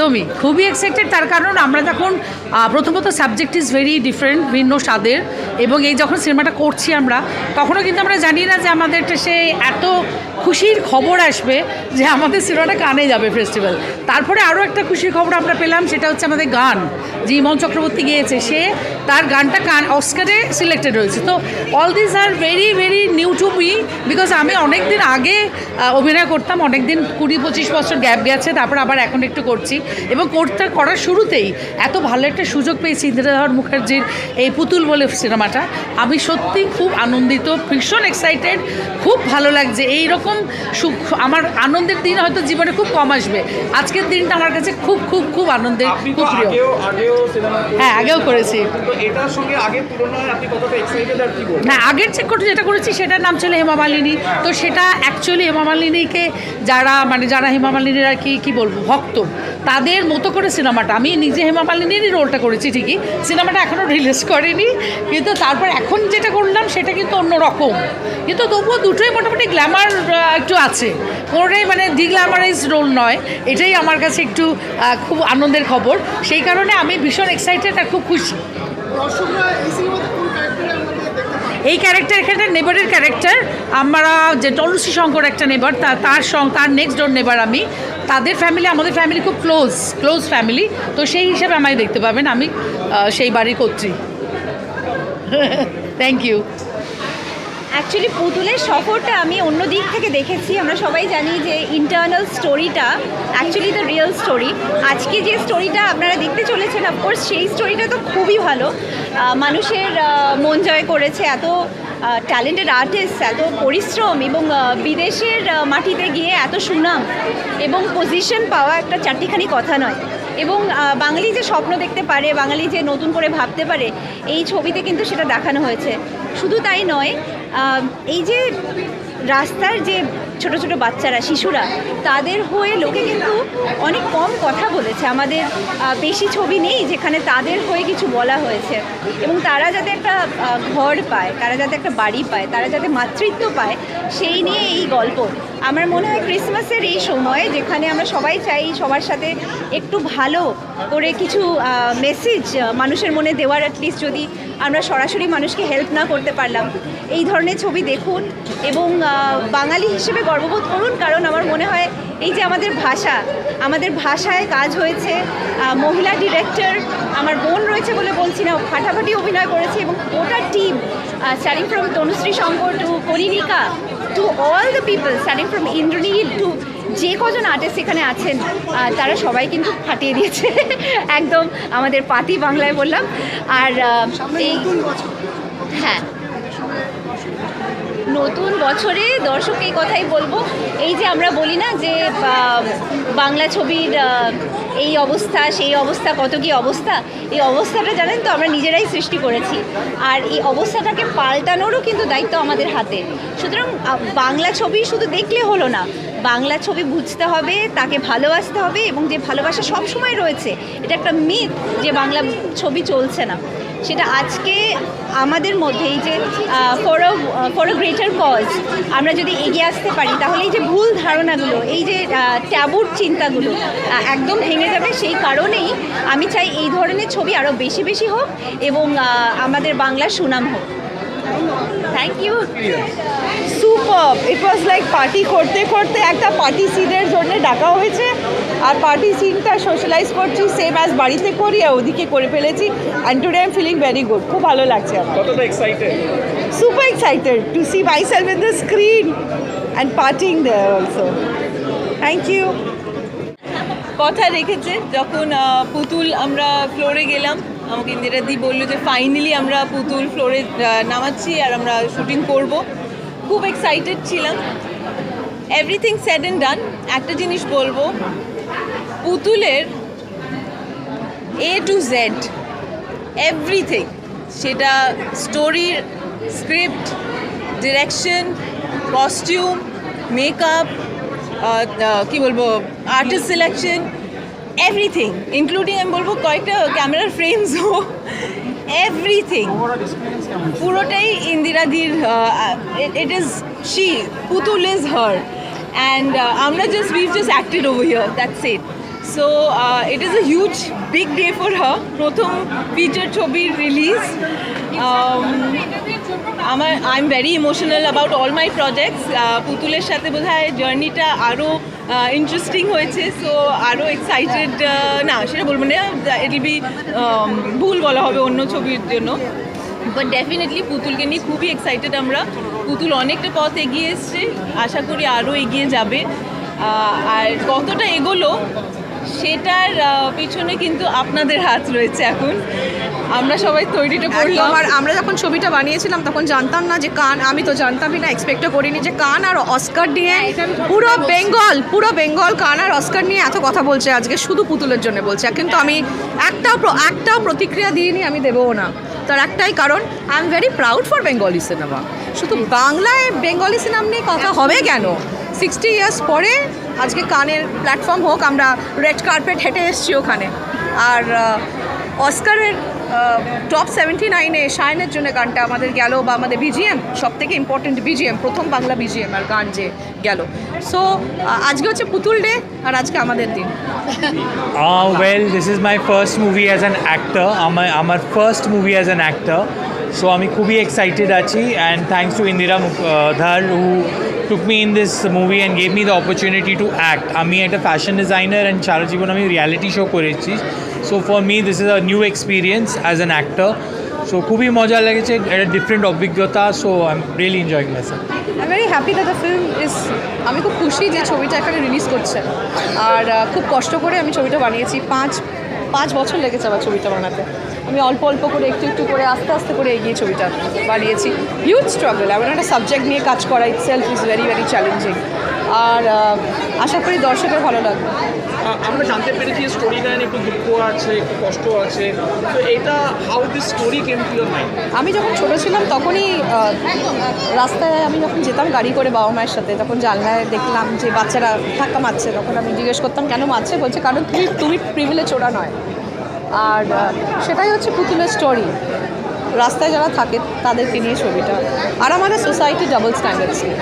একদমই, খুবই এক্সাইটেড তার কারণ আমরা যখন প্রথমত সাবজেক্ট ইজ ভেরি ডিফারেন্ট ভিন্ন স্বাদের, এবং এই যখন সিনেমাটা করছি আমরা, তখনও কিন্তু আমরা জানি না যে আমাদের সে এত খুশির খবর আসবে যে আমাদের সিনেমাটা কানে যাবে ফেস্টিভ্যাল তারপরে আরও একটা খুশির খবর আমরা পেলাম, সেটা হচ্ছে আমাদের গান। যে ইমন চক্রবর্তী গিয়েছে, সে তার গানটা কান অস্কারে সিলেক্টেড হয়েছে। তো all this are very very new to me because আমি অনেক দিন আগে অভিনয় করতাম অনেক দিন কুড়ি পঁচিশ বছর গ্যাপ গেছে, তারপর আবার এখন একটু করছি। এবং করতে করার শুরুতেই এত ভালো একটা সুযোগ পেয়েছি ইন্দ্রধর মুখার্জির এই পুতুল বলে সিনেমাটা। আমি সত্যি খুব আনন্দিত ভীষণ এক্সাইটেড খুব ভালো লাগছে। এই রকম সুখ আমার আনন্দের দিন হয়তো জীবনে খুব কম আসবে। আজকের দিনটা আমার কাছে খুব খুব খুব আনন্দের খুব প্রিয় হ্যাঁ আগেও করেছি। আগের না আগের চেক করতে যেটা করেছি সেটার নাম ছিল হেমা মালিনী। তো সেটা অ্যাকচুয়ালি হেমা মালিনীকে যারা মানে যারা হেমা মালিনীর আর কি কী বলব ভক্ত তাদের মতো করে সিনেমাটা আমি নিজে হেমা মালিনীরই রোলটা করেছি ঠিকই সিনেমাটা এখনও রিলিজ করেনি কিন্তু তারপর এখন যেটা করলাম সেটা কিন্তু অন্য রকম কিন্তু তবুও দুটোই মোটামুটি গ্ল্যামার একটু আছে। কোনোটাই মানে ডিগ্ল্যামারাইজ রোল নয় এটাই আমার কাছে একটু খুব আনন্দের খবর। সেই কারণে আমি ভীষণ এক্সাইটেড আর খুব খুশি। এই ক্যারেক্টারে এখানে নেবারের ক্যারেক্টার আমরা যে তনুশ্রী শঙ্কর একটা নেবার তার সং তার নেক্সট ডোর নেবার আমি। তাদের ফ্যামিলি আমাদের ফ্যামিলি খুব ক্লোজ ক্লোজ ফ্যামিলি তো সেই হিসাবে আমায় দেখতে পাবেন আমি সেই বাড়ির কর্ত্রী। থ্যাংক ইউ অ্যাকচুয়ালি পুতুলের সফরটা আমি অন্য দিক থেকে দেখেছি। আমরা সবাই জানি যে ইন্টারনাল স্টোরিটা অ্যাকচুয়ালি দ্য রিয়েল স্টোরি আজকে যে স্টোরিটা আপনারা দেখতে চলেছেন অফকোর্স সেই স্টোরিটা তো খুবই ভালো। মানুষের মন জয় করেছে, এত ট্যালেন্টেড আর্টিস্ট এত পরিশ্রম এবং বিদেশের মাটিতে গিয়ে এত সুনাম এবং পজিশন পাওয়া একটা চারটিখানি কথা নয়। এবং বাঙালি যে স্বপ্ন দেখতে পারে, বাঙালি যে নতুন করে ভাবতে পারে, এই ছবিতে কিন্তু সেটা দেখানো হয়েছে। শুধু তাই নয় এই যে রাস্তার যে ছোট ছোট বাচ্চারা, শিশুরা, তাদের হয়ে লোকে কিন্তু অনেক কম কথা বলেছে। আমাদের বেশি ছবি নেই যেখানে তাদের হয়ে কিছু বলা হয়েছে। এবং তারা যাতে একটা ঘর পায়, তারা যাতে একটা বাড়ি পায়, তারা যাতে মাতৃত্ব পায়, সেই নিয়ে এই গল্প। আমার মনে হয় ক্রিসমাসের এই সময় যেখানে আমরা সবাই চাই সবার সাথে একটু ভালো করে কিছু মেসেজ মানুষের মনে দেওয়ার অ্যাটলিস্ট যদি আমরা সরাসরি মানুষকে হেল্প না করতে পারলাম। এই ধরনের ছবি দেখুন এবং বাঙালি হিসেবে গর্ববোধ করুন, কারণ আমার মনে হয় এই যে আমাদের ভাষা আমাদের ভাষায় কাজ হয়েছে মহিলা ডিরেক্টর আমার বোন রয়েছে বলে বলছি না ফাটাফাটি অভিনয় করেছে এবং গোটা team starting from Tanushree Shankar to Karinika to all the people starting from Indraneel to যে কজন আর্টিস্ট এখানে আছেন তারা সবাই কিন্তু ফাটিয়ে দিয়েছে। একদম আমাদের পাতি বাংলায় বললাম। আর এই হ্যাঁ। নতুন বছরে দর্শককে এই কথাই বলব। এই যে আমরা বলি না যে বাংলা ছবির এই অবস্থা, সেই অবস্থা, কত কি অবস্থা, এই অবস্থাটা জানেন তো আমরা নিজেরাই সৃষ্টি করেছি। আর এই অবস্থাটাকে পাল্টানোরও কিন্তু দায়িত্ব আমাদের হাতে। সুতরাং বাংলা ছবি শুধু দেখলে হলো না, বাংলা ছবি বুঝতে হবে, তাকে ভালোবাসতে হবে এবং যে ভালোবাসা সবসময় রয়েছে, এটা একটা মিথ যে বাংলা ছবি চলছে না। সেটা আজকে আমাদের মধ্যে এই যে for for a greater cause আমরা যদি এগিয়ে আসতে পারি, তাহলে এই যে ভুল ধারণাগুলো, এই যে ট্যাবুর চিন্তাগুলো একদম ভেঙে যাবে। সেই কারণেই আমি চাই এই ধরনের ছবি আরও বেশি বেশি হোক এবং আমাদের বাংলার সুনাম হোক। Thank you super it was like party করতে করতে একটা পার্টি সিনের জন্য ডাকা হয়েছে। আর পার্টি সিনটা সোশ্যালাইজ করছি সেম অ্যাজ বাড়িতে করি আর ওদিকে করে ফেলেছি। And today I am feeling very good খুব ভালো লাগছে আমার। কতটা excited super excited to see myself in the screen and partying there also thank you কথা রেখেছে যখন পুতুল আমরা ফ্লোরে গেলাম আমাকে ইন্দিরা দি বলল যে ফাইনালি আমরা পুতুল ফ্লোরে নামাচ্ছি আর আমরা শুটিং করব। খুব এক্সাইটেড ছিলাম। এভরিথিং স্যাড অ্যান্ড ডান একটা জিনিস বলব পুতুলের এ টু জেড এভরিথিং সেটা স্টোরির স্ক্রিপ্ট ডিরেকশন কস্টিউম মেকআপ কি বলব আর্টিস্ট সিলেকশন এভরিথিং ইনক্লুডিং আমি বলব কয়েকটা ক্যামেরার ফ্রেমসও এভরিথিং পুরোটাই ইন্দিরাদির it is she Putul is her and আমরা just we've just acted over here that's it so it is a huge big day for her প্রথম ফিচার ছবির রিলিজ আমার I am very emotional about all my projects পুতুলের সাথে বোধ হয় জার্নিটা আরও ইন্টারেস্টিং হয়েছে সো আরও এক্সাইটেড না, সেটা বলব না ইট বি ভুল বলা হবে অন্য ছবির জন্য। বাট ডেফিনেটলি পুতুলকে নিয়ে খুবই এক্সাইটেড আমরা। পুতুল অনেকটা পথ এগিয়ে এসছে, আশা করি আরও এগিয়ে যাবে। আর কতটা এগোলো সেটার পিছনে কিন্তু আপনাদের হাত রয়েছে এখন। আমরা সবাই তৈরিটা করলাম। আর আমরা যখন ছবিটা বানিয়েছিলাম তখন জানতাম না যে কান আমি তো জানতামই না এক্সপেক্টও করিনি যে কান আর অস্কার নিয়ে পুরো বেঙ্গল পুরো বেঙ্গল কান আর অস্কার নিয়ে এত কথা বলছে আজকে শুধু পুতুলের জন্য বলছে। কিন্তু আমি একটাও একটাও প্রতিক্রিয়া দিইনি আমি দেবও না। তার একটাই কারণ I am very proud for Bengali cinema শুধু বাংলায় বেঙ্গলি সিনেমা নিয়ে কথা হবে কেন? সিক্সটি ইয়ার্স পরে আজকে কানের প্ল্যাটফর্ম হোক আমরা রেড কার্পেট হেঁটে এসেছি ওখানে। আর অস্কারের টপ সেভেন্টি নাইনে শায়নের জন্য গানটা আমাদের গেল বা আমাদের বিজিএম সব থেকে ইম্পর্টেন্ট বিজিএম প্রথম বাংলা বিজিএম আর গান যে গেল। সো আজকে হচ্ছে পুতুল ডে আর আজকে আমাদের দিন। Well well, this my first movie as an actor. আমার আমার first movie as an actor so আমি খুবই এক্সাইটেড আছি and thanks to Indira Dhar who took me in this movie and gave me the opportunity to act আমি একটা fashion designer and সারা জীবন আমি রিয়ালিটি শো করেছি। So for me this is a new experience as an actor so খুবই মজা লেগেছে, একটা ডিফারেন্ট অভিজ্ঞতা। So I am really enjoying myself I very happy that the film is আমি খুব খুশি যে ছবিটা এখানে রিলিজ করছে। আর খুব কষ্ট করে আমি ছবিটা বানিয়েছি। পাঁচ পাঁচ বছর লেগেছে আমার ছবিটা বানাতে। আমি অল্প অল্প করে, একটু একটু করে, আস্তে আস্তে করে এগিয়ে ছবিটা বানিয়েছি। হিউজ স্ট্রাগল এমন একটা সাবজেক্ট নিয়ে কাজ করা itself is very very challenging আর আশা করি দর্শকের ভালো লাগবে। আমরা জানতে পেরেছি স্টোরি লাইন একটু দুঃখ আছে একটু কষ্ট আছে। তো এটা how this story came to your mind আমি যখন ছোটো ছিলাম তখনই রাস্তায় আমি যখন যেতাম গাড়ি করে বাবা মায়ের সাথে তখন জানলায় দেখলাম যে বাচ্চারা ধাক্কা মারছে। তখন আমি জিজ্ঞেস করতাম কেন মারছে? বলছে কারণ তুমি তুমি প্রিভিলেজ ওরা নয়। আর সেটাই হচ্ছে পুতুলের স্টোরি রাস্তায় যারা থাকে তাদেরকে নিয়ে ছবিটা। আর আমাদের সোসাইটি ডাবল স্ট্যান্ডার্ডস নিয়ে